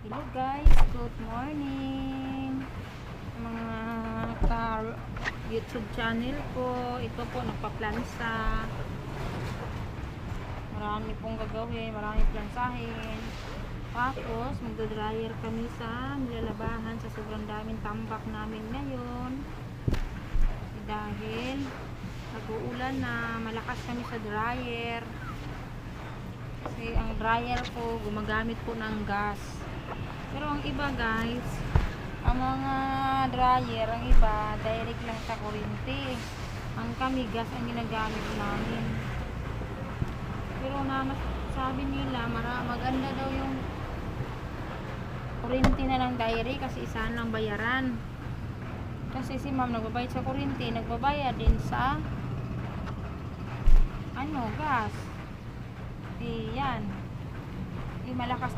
Hello guys, good morning. Mga ka YouTube channel ko. Ito po nagpa-plansa marami pong gagawin. Marami plansahin. Tapos magdodryer kami sa nilalabahan sa sobrang daming tambak namin ngayon. Dahil nag-uulan na malakas kami sa dryer. Kasi ang dryer ko gumagamit po ng gas pero ang iba guys ang mga dryer ang iba direct lang sa kuryente ang kami gas ang ginagamit namin. Pero na sabi nila mara, maganda daw yung kuryente na lang diary kasi isa lang bayaran. Kasi si ma'am nagbabayad sa kuryente nagbabayad din sa ano gas. Di yan di malakas